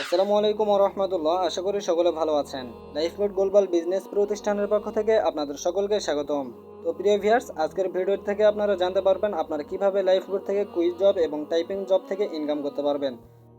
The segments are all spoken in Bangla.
আসসালামু আলাইকুম রহমতুল্লাহ আশা করি সকলে ভালো আছেন। লাইফ লাইফবোট গ্লোবাল বিজনেস প্রতিষ্ঠানের পক্ষ থেকে আপনাদের সকলকে স্বাগতম। তো প্রিয় ভিয়ার্স আজকের ভিডিও থেকে আপনারা জানতে পারবেন আপনারা কীভাবে লাইফবোট থেকে কুইজ জব এবং টাইপিং জব থেকে ইনকাম করতে পারবেন।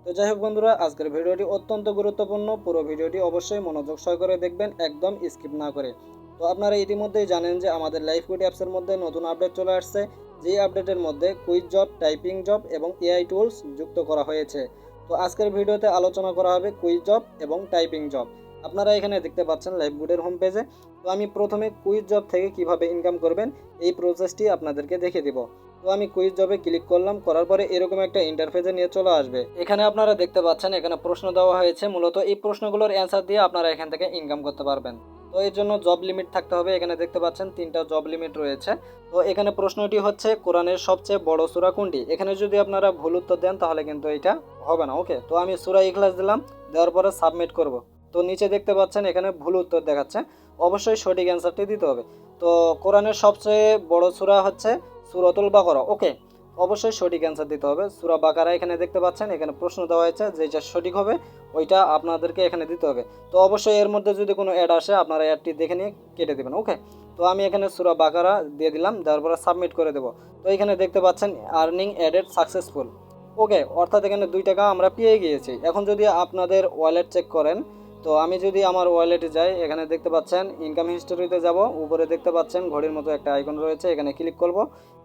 তো যাই হোক বন্ধুরা, আজকের ভিডিওটি অত্যন্ত গুরুত্বপূর্ণ। পুরো ভিডিওটি অবশ্যই মনোযোগ সহকারে দেখবেন, একদম স্কিপ না করে। তো আপনারা ইতিমধ্যেই জানেন যে আমাদের লাইফ লাইফবোট অ্যাপসের মধ্যে নতুন আপডেট চলে আসছে। যেই আপডেটের মধ্যে কুইজ জব, টাইপিং জব এবং এআই টুলস যুক্ত করা হয়েছে। তো আজকের ভিডিওতে আলোচনা করা হবে কুইজ জব এবং টাইপিং জব আপনারা এখানে দেখতে পাচ্ছেন লাইভগুডের হোম পেজে তো আমি প্রথমে কুইজ জব থেকে কীভাবে ইনকাম করবেন, এই প্রসেসটি আপনাদেরকে দেখে দিব। তো আমি কুইজ জবে ক্লিক করলাম, করার পরে এরকম একটা ইন্টারফেসে নিয়ে চলে আসবে। এখানে আপনারা দেখতে পাচ্ছেন, এখানে প্রশ্ন দেওয়া হয়েছে। মূলত এই প্রশ্নগুলোর অ্যান্সার দিয়ে আপনারা এখান থেকে ইনকাম করতে পারবেন। তো এর জন্য জব লিমিট থাকতে হবে। এখানে দেখতে পাচ্ছেন তিনটা জব লিমিট রয়েছে। তো এখানে প্রশ্নটি হচ্ছে, কোরআনের সবচেয়ে বড় সূরা কোনটি? এখানে যদি আপনারা ভুল উত্তর দেন, তাহলে কিন্তু এটা হবে না। ওকে তো আমি সূরা ইখলাস দিলাম, দেওয়ার পরে সাবমিট করব। তো নিচে দেখতে পাচ্ছেন, এখানে ভুল উত্তর দেখাচ্ছে। অবশ্যই সঠিক অ্যান্সারটি দিতে হবে। তো কোরআনের সবচেয়ে বড় সূরা হচ্ছে সুরতুল বাকারা। ওকে অবশ্যই সঠিক অ্যান্সার দিতে হবে। সুরা বাকারা এখানে দেখতে পাচ্ছেন, এখানে প্রশ্ন দেওয়া হয়েছে যেটা সঠিক হবে, ওইটা আপনাদেরকে এখানে দিতে হবে। তো অবশ্যই এর মধ্যে যদি কোনো অ্যাড আসে, আপনারা অ্যাডটি দেখে নিয়ে কেটে দেবেন ওকে তো আমি এখানে সুরা বাকারা দিয়ে দিলাম, দেওয়ার পরে সাবমিট করে দেবো। তো এখানে দেখতে পাচ্ছেন আর্নিং অ্যাডেড সাকসেসফুল ওকে অর্থাৎ এখানে দুই টাকা আমরা পেয়ে গিয়েছি। এখন যদি আপনাদের ওয়ালেট চেক করেন তো আমি যদি আমার ওয়ালেটে যাই, এখানে দেখতে পাচ্ছেন ইনকাম হিস্টোরিতে যাব। উপরে দেখতে পাচ্ছেন ঘড়ির মতো একটা আইকন রয়েছে, এখানে ক্লিক করব।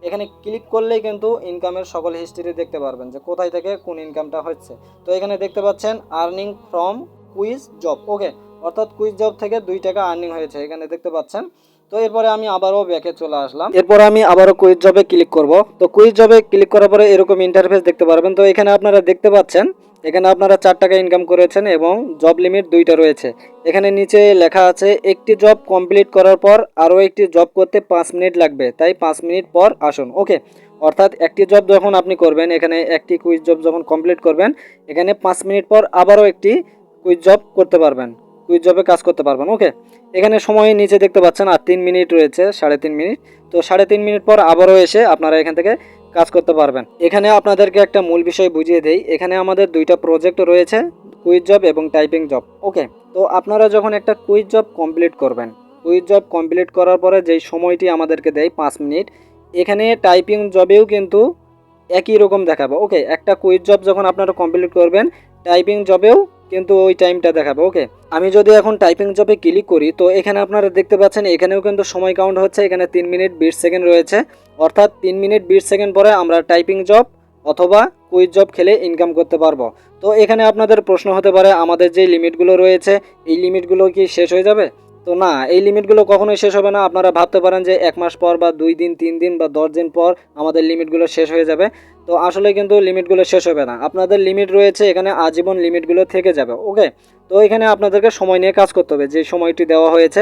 এখানে ক্লিক করলেই কিন্তু ইনকামের সকল হিস্ট্রি দেখতে পারবেন যে কোথায় থেকে কোন ইনকামটা হচ্ছে। তো এখানে দেখতে পাচ্ছেন earning from quiz job okay অর্থাৎ কুইজ জব থেকে দুই টাকা আর্নিং হয়েছে, এখানে দেখতে পাচ্ছেন। তো এরপরে আমি আবারও ব্যাকে চলে আসলাম। এরপরে আমি আবারও কুইজ জবে ক্লিক করব। তো কুইজ জবে ক্লিক করার পরে এরকম ইন্টারফেস দেখতে পারবেন। তো এখানে আপনারা দেখতে পাচ্ছেন এখানে আপনারা চার টাকা ইনকাম করেছেন এবং জব লিমিট দুইটা রয়েছে। এখানে নিচে লেখা আছে, একটি জব কমপ্লিট করার পর আরও একটি জব করতে পাঁচ মিনিট লাগবে। তাই পাঁচ মিনিট পর আসুন। ওকে? অর্থাৎ একটি জব যখন আপনি করবেন, এখানে একটি কুইজ জব যখন কমপ্লিট করবেন, এখানে পাঁচ মিনিট পর আবারও একটি কুইজ জব করতে পারবেন। কুইজ জবে কাজ করতে পারবেন। ওকে? এখানে সময় নিচে দেখতে পাচ্ছেন, আর তিন মিনিট রয়েছে, সাড়ে তিন মিনিট। তো সাড়ে তিন মিনিট পর আবারও এসে আপনারা এখান থেকে কাজ করতে পারবেন। এখানে আপনাদেরকে একটা মূল বিষয় বুঝিয়ে দেই। এখানে আমাদের দুইটা প্রজেক্ট রয়েছে কুইজ জব এবং টাইপিং জব ওকে তো আপনারা যখন একটা কুইজ জব কমপ্লিট করবেন কুইজ জব কমপ্লিট করার পরে যেই সময়টি আমাদেরকে দেয়, পাঁচ মিনিট, এখানে টাইপিং জবেও কিন্তু একই রকম দেখাবো ওকে একটা কুইজ জব যখন আপনারা কমপ্লিট করবেন টাইপিং জবেও কিন্তু ওই টাইমটা দেখাবে ওকে আমি যদি এখন টাইপিং জবে ক্লিক করি, তো এখানে আপনারা দেখতে পাচ্ছেন, এখানেও কিন্তু সময় কাউন্ট হচ্ছে, এখানে তিন মিনিট বিশ সেকেন্ড রয়েছে। অর্থাৎ তিন মিনিট বিশ সেকেন্ড পরে আমরা টাইপিং জব অথবা কুইজ জব খেলে ইনকাম করতে পারব। তো এখানে আপনাদের প্রশ্ন হতে পারে, আমাদের যে লিমিটগুলো রয়েছে, এই লিমিটগুলো কি শেষ হয়ে যাবে? তো না, এই লিমিটগুলো কখনোই শেষ হবে না। আপনারা ভাবতে পারেন যে এক মাস পর বা দুই দিন, তিন দিন বা দশ দিন পর আমাদের লিমিটগুলো শেষ হয়ে যাবে। তো আসলে কিন্তু লিমিটগুলো শেষ হবে না। আপনাদের লিমিট রয়েছে, এখানে আজীবন লিমিটগুলো থেকে যাবে, ওকে? তো এখানে আপনাদেরকে সময় নিয়ে কাজ করতে হবে। যে সময়টি দেওয়া হয়েছে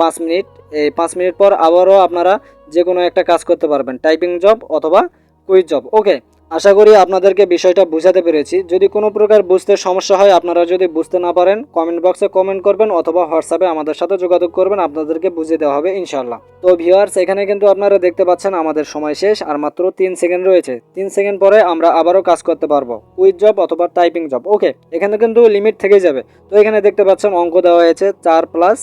পাঁচ মিনিট। এই পাঁচ মিনিট পর আবারও আপনারা যে কোনো একটা কাজ করতে পারবেন। টাইপিং জব অথবা কুইজ জব ওকে আশা করি আপনাদেরকে বিষয়টা বুঝাতে পেরেছি। যদি কোনো প্রকার বুঝতে সমস্যা হয়, আপনারা যদি বুঝতে না পারেন কমেন্ট বক্সে কমেন্ট করবেন অথবা হোয়াটসঅ্যাপে আমাদের সাথে যোগাযোগ করবেন, আপনাদেরকে বুঝিয়ে দেওয়া হবে ইনশাল্লাহ তো ভিউয়ার্স এখানে কিন্তু আপনারা দেখতে পাচ্ছেন আমাদের সময় শেষ, আর মাত্র তিন সেকেন্ড রয়েছে। তিন সেকেন্ড পরে আমরা আবারও কাজ করতে পারব। কুইজ জব অথবা টাইপিং জব ওকে এখানে কিন্তু লিমিট থেকেই যাবে। তো এখানে দেখতে পাচ্ছেন অঙ্ক দেওয়া হয়েছে চার প্লাস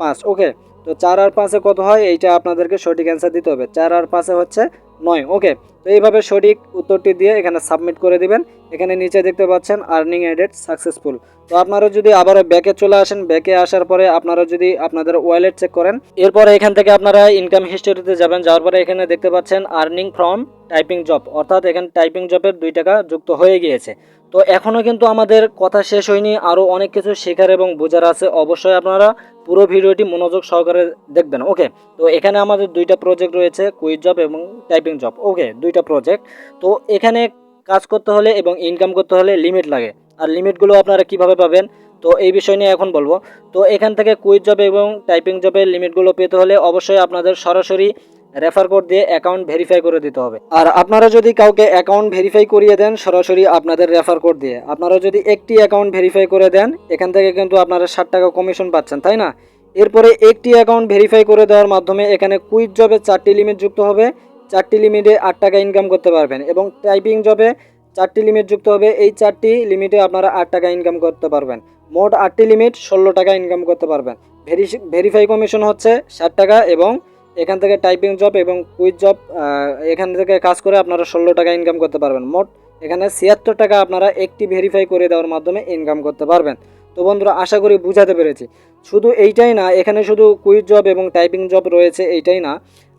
পাঁচ ওকে তো চার আর পাঁচে কত হয়? এইটা আপনাদেরকে সঠিক অ্যান্সার দিতে হবে। চার আর পাঁচে হচ্ছে নয় ওকে তো এইভাবে সঠিক উত্তরটি দিয়ে এখানে সাবমিট করে দিবেন। এখানে নিচে দেখতে পাচ্ছেন আর্নিং এডেড সাকসেসফুল তো আপনারা যদি আবারও ব্যাকে চলে আসেন ব্যাকে আসার পরে আপনারা যদি আপনাদের ওয়ালেট চেক করেন, এরপরে এখান থেকে আপনারা ইনকাম হিস্টোরিতে যাবেন। যাওয়ার পরে এখানে দেখতে পাচ্ছেন আর্নিং ফ্রম টাইপিং জব অর্থাৎ এখানে টাইপিং জবের দুই টাকা যুক্ত হয়ে গিয়েছে। তো এখনও কিন্তু আমাদের কথা শেষ হয়নি আরও অনেক কিছু শেখার এবং বোঝার আছে। অবশ্যই আপনারা পুরো ভিডিওটি মনোযোগ সহকারে দেখবেন, ওকে? তো এখানে আমাদের দুইটা প্রজেক্ট রয়েছে কুইজ জব এবং টাইপিং জব ওকে? দুইটা প্রজেক্ট তো এখানে কাজ করতে হলে এবং ইনকাম করতে হলে লিমিট লাগে। আর লিমিটগুলো আপনারা কীভাবে পাবেন? তো এই বিষয় নিয়ে এখন বলব। তো এখান থেকে কুইজ জব এবং টাইপিং জবের লিমিটগুলো পেতে হলে অবশ্যই আপনাদের সরাসরি রেফার কোড দিয়ে অ্যাকাউন্ট ভেরিফাই করে দিতে হবে। আর আপনারা যদি কাউকে অ্যাকাউন্ট ভেরিফাই করিয়ে দেন, সরাসরি আপনাদের রেফার কোড দিয়ে। আপনারা যদি একটি অ্যাকাউন্ট ভেরিফাই করে দেন, এখান থেকে কিন্তু আপনারা ষাট টাকা কমিশন পাচ্ছেন, তাই না? এরপরে একটি অ্যাকাউন্ট ভেরিফাই করে দেওয়ার মাধ্যমে এখানে কুইজ জবে চারটি লিমিট যুক্ত হবে। চারটি লিমিটে আট টাকা ইনকাম করতে পারবেন এবং টাইপিং জবে চারটি লিমিট যুক্ত হবে। এই চারটি লিমিটে আপনারা আট টাকা ইনকাম করতে পারবেন। মোট আটটি লিমিট ষোলো টাকা ইনকাম করতে পারবেন। ভেরি ভেরিফাই কমিশন হচ্ছে ষাট টাকা এবং এখান থেকে টাইপিং জব এবং কুইজ জব এখান থেকে কাজ করে আপনারা ষোলো টাকা ইনকাম করতে পারবেন। মোট এখানে ছিয়াত্তর টাকা আপনারা একটি ভেরিফাই করে দেওয়ার মাধ্যমে ইনকাম করতে পারবেন। তো বন্ধুরা, আশা করি বুঝাতে পেরেছি। শুধু এইটাই না, এখানে শুধু কুইজ জব এবং টাইপিং জব রয়েছে এইটাই না,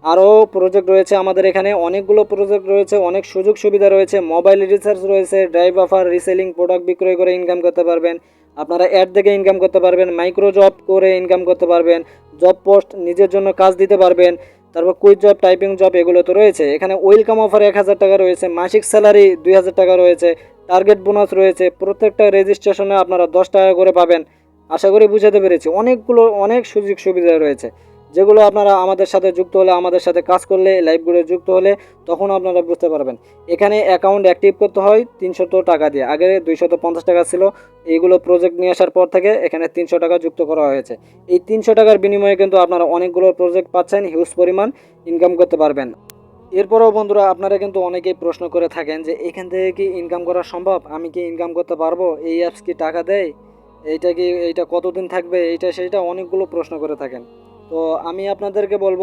আরও প্রজেক্ট রয়েছে আমাদের এখানে। অনেকগুলো প্রজেক্ট রয়েছে, অনেক সুযোগ সুবিধা রয়েছে। মোবাইল রিসার্চ রয়েছে ড্রাইভ অফার রিসেলিং প্রোডাক্ট বিক্রয় করে ইনকাম করতে পারবেন। আপনারা অ্যাড দেখে ইনকাম করতে পারবেন মাইক্রো জব করে ইনকাম করতে পারবেন জব পোস্ট নিজের জন্য কাজ দিতে পারবেন, তারপর কুইজ জব টাইপিং জব এগুলো তো রয়েছে। এখানে ওয়েলকাম অফার এক হাজার টাকা রয়েছে, মাসিক স্যালারি দুই হাজার টাকা রয়েছে টার্গেট বোনাস রয়েছে, প্রত্যেকটা রেজিস্ট্রেশনে আপনারা দশ টাকা করে পাবেন। আশা করি বুঝাতে পেরেছি। অনেকগুলো, অনেক সুযোগ সুবিধা রয়েছে। যেগুলো আপনারা আমাদের সাথে যুক্ত হলে, আমাদের সাথে কাজ করলে লাইভগুলো যুক্ত হলে, তখন আপনারা বুঝতে পারবেন। এখানে অ্যাকাউন্ট অ্যাক্টিভ করতে হয় তিনশত টাকা দিয়ে। আগে দুইশত পঞ্চাশ টাকা ছিল। এইগুলো প্রজেক্ট নিয়ে আসার পর থেকে এখানে তিনশো টাকা যুক্ত করা হয়েছে। এই তিনশো টাকার বিনিময়ে কিন্তু আপনারা অনেকগুলো প্রজেক্ট পাচ্ছেন হিউজ পরিমাণ ইনকাম করতে পারবেন। এরপরেও বন্ধুরা, আপনারা কিন্তু অনেকেই প্রশ্ন করে থাকেন যে, এখান থেকে কি ইনকাম করা সম্ভব? আমি কি ইনকাম করতে পারব? এই অ্যাপস কি টাকা দেয়? এইটা কি, এইটা কতদিন থাকবে? এইটা, সেইটা? অনেকগুলো প্রশ্ন করে থাকেন। তো আমি আপনাদেরকে বলব,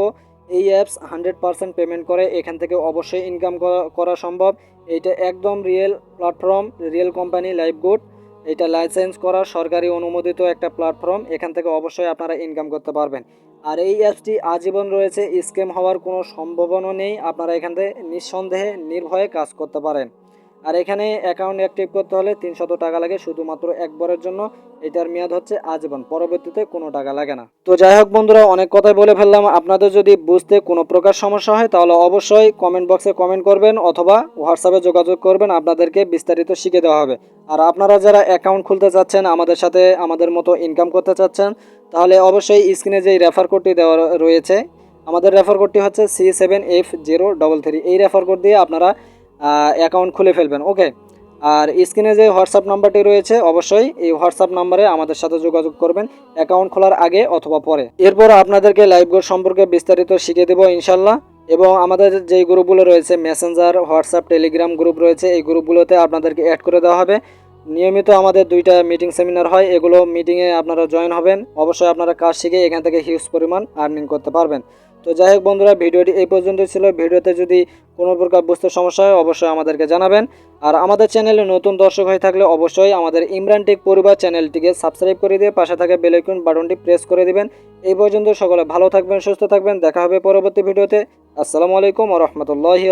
এই অ্যাপস হান্ড্রেড পারসেন্ট পেমেন্ট করে এখান থেকে অবশ্যই ইনকাম করা সম্ভব। এটা একদম real platform real company live good এটা লাইসেন্স করা, সরকারি অনুমোদিত একটা প্ল্যাটফর্ম এখান থেকে অবশ্যই আপনারা ইনকাম করতে পারবেন। আর এই অ্যাপসটি আজীবন রয়েছে স্ক্যাম হওয়ার কোনো সম্ভাবনা নেই। আপনারা এখান থেকে নিঃসন্দেহে নির্ভয়ে কাজ করতে পারেন। আর এখানে অ্যাকাউন্ট অ্যাক্টিভ করতে হলে তিনশত টাকা লাগে শুধুমাত্র একবারের জন্য। এটার মেয়াদ হচ্ছে আজীবন, পরবর্তীতে কোনো টাকা লাগে না। তো যাই হোক বন্ধুরা, অনেক কথাই বলে ফেললাম। আপনাদের যদি বুঝতে কোনো প্রকার সমস্যা হয়, তাহলে অবশ্যই কমেন্ট বক্সে কমেন্ট করবেন অথবা হোয়াটসঅ্যাপে যোগাযোগ করবেন। আপনাদেরকে বিস্তারিত শিখে দেওয়া হবে। আর আপনারা যারা অ্যাকাউন্ট খুলতে চাচ্ছেন, আমাদের সাথে আমাদের মতো ইনকাম করতে চাচ্ছেন, তাহলে অবশ্যই স্ক্রিনে যেই রেফার কোডটি দেওয়া রয়েছে, আমাদের রেফার কোডটি হচ্ছে C seven F zero double three এই রেফার কোড দিয়ে আপনারা অ্যাকাউন্ট খুলে ফেলবেন ওকে আর স্ক্রিনে যে হোয়াটসঅ্যাপ নাম্বারটি রয়েছে, অবশ্যই এই হোয়াটসঅ্যাপ নাম্বারে আমাদের সাথে যোগাযোগ করবেন অ্যাকাউন্ট খোলার আগে অথবা পরে। এরপর আপনাদেরকে লাইভ গোল সম্পর্কে বিস্তারিত শিখিয়ে দেবো ইনশাল্লাহ এবং আমাদের যেই গ্রুপগুলো রয়েছে মেসেঞ্জার হোয়াটসঅ্যাপ টেলিগ্রাম গ্রুপ রয়েছে, এই গ্রুপগুলোতে আপনাদেরকে অ্যাড করে দেওয়া হবে। নিয়মিত আমাদের দুইটা মিটিং সেমিনার হয়, এগুলো মিটিংয়ে আপনারা জয়েন হবেন। অবশ্যই আপনারা কাজ শিখে এখান থেকে হিউজ পরিমাণ আর্নিং করতে পারবেন। তো যাই হোক বন্ধুরা, ভিডিওটি এই পর্যন্ত ছিল। ভিডিওতে যদি কোনো প্রকার বুঝতে সমস্যা হয়, অবশ্যই আমাদেরকে জানাবেন। আর আমাদের চ্যানেলে নতুন দর্শক হয়ে থাকলে অবশ্যই আমাদের ইমরান টেক পরিবার চ্যানেলটিকে সাবস্ক্রাইব করে দিয়ে পাশে থাকা বেলাইকন বাটনটি প্রেস করে দিবেন। এই পর্যন্ত সকলে ভালো থাকবেন, সুস্থ থাকবেন। দেখা হবে পরবর্তী ভিডিওতে। আসসালামু আলাইকুম আ রহমতুল্লাহি